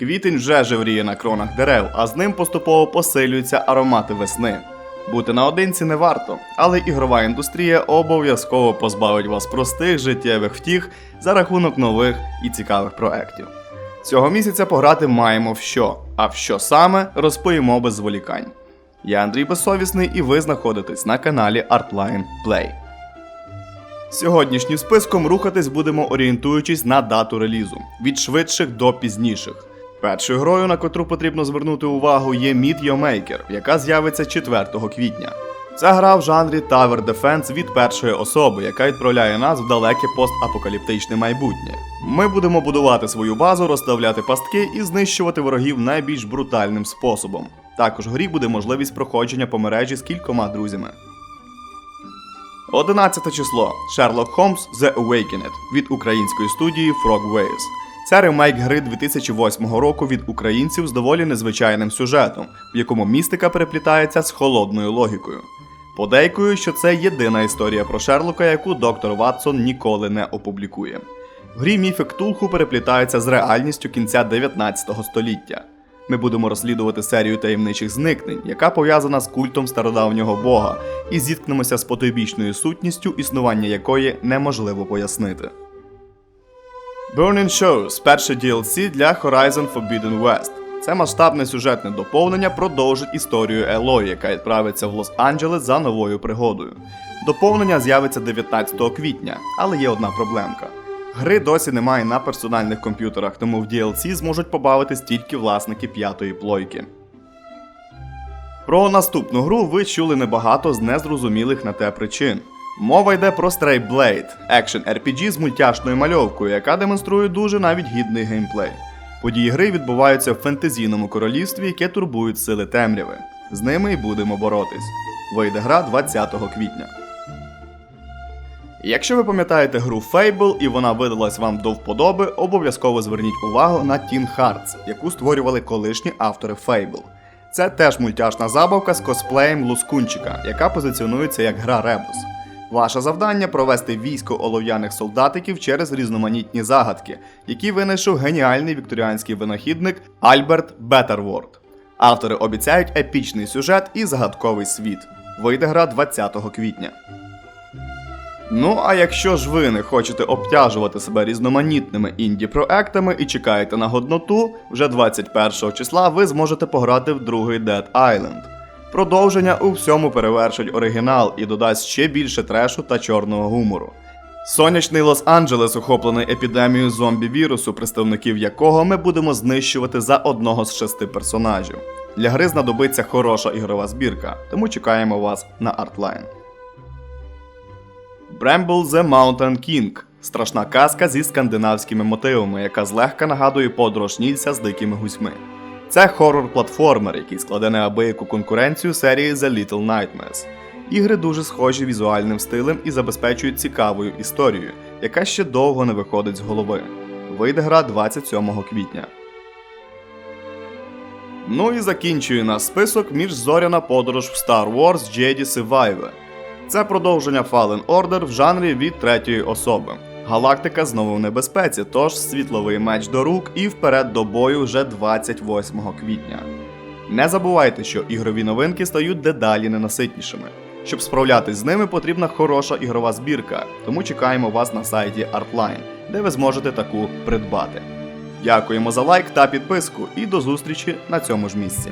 Квітень вже жевріє на кронах дерев, а з ним поступово посилюються аромати весни. Бути наодинці не варто, але ігрова індустрія обов'язково позбавить вас простих життєвих втіх за рахунок нових і цікавих проєктів. Цього місяця пограти маємо в що, а в що саме розповімо без зволікань. Я Андрій Безсовісний і ви знаходитесь на каналі Artline Play. Сьогоднішнім списком рухатись будемо орієнтуючись на дату релізу від швидших до пізніших. Першою грою, на котру потрібно звернути увагу, є Meet Your Maker, яка з'явиться 4 квітня. Це гра в жанрі Tower Defense від першої особи, яка відправляє нас в далеке постапокаліптичне майбутнє. Ми будемо будувати свою базу, розставляти пастки і знищувати ворогів найбільш брутальним способом. Також в грі буде можливість проходження по мережі з кількома друзями. 11 число Sherlock Holmes The Awakened від української студії Frog Waves. Це ремейк гри 2008 року від українців з доволі незвичайним сюжетом, в якому містика переплітається з холодною логікою. Подейкую, що це єдина історія про Шерлока, яку доктор Ватсон ніколи не опублікує. В грі міфи Ктулху переплітаються з реальністю кінця 19 століття. Ми будемо розслідувати серію таємничих зникнень, яка пов'язана з культом стародавнього бога, і зіткнемося з потойбічною сутністю, існування якої неможливо пояснити. Burning Shows – перше DLC для Horizon Forbidden West. Це масштабне сюжетне доповнення продовжить історію Елої, яка відправиться в Лос-Анджелес за новою пригодою. Доповнення з'явиться 19 квітня, але є одна проблемка. Гри досі немає на персональних комп'ютерах, тому в DLC зможуть побавитись тільки власники п'ятої плойки. Про наступну гру ви чули небагато з незрозумілих на те причин. Мова йде про Stray Blade – екшен RPG з мультяшною мальовкою, яка демонструє дуже навіть гідний геймплей. Події гри відбуваються в фентезійному королівстві, яке турбують сили темряви. З ними й будемо боротись. Вийде гра 20 квітня. Якщо ви пам'ятаєте гру Fable і вона видалась вам до вподоби, обов'язково зверніть увагу на Teen Hearts, яку створювали колишні автори Fable. Це теж мультяшна забавка з косплеєм Лускунчика, яка позиціонується як гра Ребус. Ваше завдання провести військо олов'яних солдатиків через різноманітні загадки, які винайшов геніальний вікторіанський винахідник Альберт Беттерворд. Автори обіцяють епічний сюжет і загадковий світ. Вийде гра 20 квітня. Ну а якщо ж ви не хочете обтяжувати себе різноманітними інді-проектами і чекаєте на годноту, вже 21 числа ви зможете пограти в другий Dead Island. Продовження у всьому перевершить оригінал і додасть ще більше трешу та чорного гумору. Сонячний Лос-Анджелес охоплений епідемією зомбі-вірусу, представників якого ми будемо знищувати за одного з шести персонажів. Для гри знадобиться хороша ігрова збірка, тому чекаємо вас на Artline. Bramble the Mountain King страшна казка зі скандинавськими мотивами, яка злегка нагадує подорож Нільса з дикими гусьми. Це хорор-платформер, який складе неабияку конкуренцію серії The Little Nightmares. Ігри дуже схожі візуальним стилем і забезпечують цікавою історією, яка ще довго не виходить з голови. Вийде гра 27 квітня. Ну і закінчує наш список міжзоряна подорож в Star Wars Jedi Survivor. Це продовження Fallen Order в жанрі від третьої особи. Галактика знову в небезпеці, тож світловий меч до рук і вперед до бою вже 28 квітня. Не забувайте, що ігрові новинки стають дедалі ненаситнішими. Щоб справлятись з ними, потрібна хороша ігрова збірка, тому чекаємо вас на сайті Artline, де ви зможете таку придбати. Дякуємо за лайк та підписку і до зустрічі на цьому ж місці.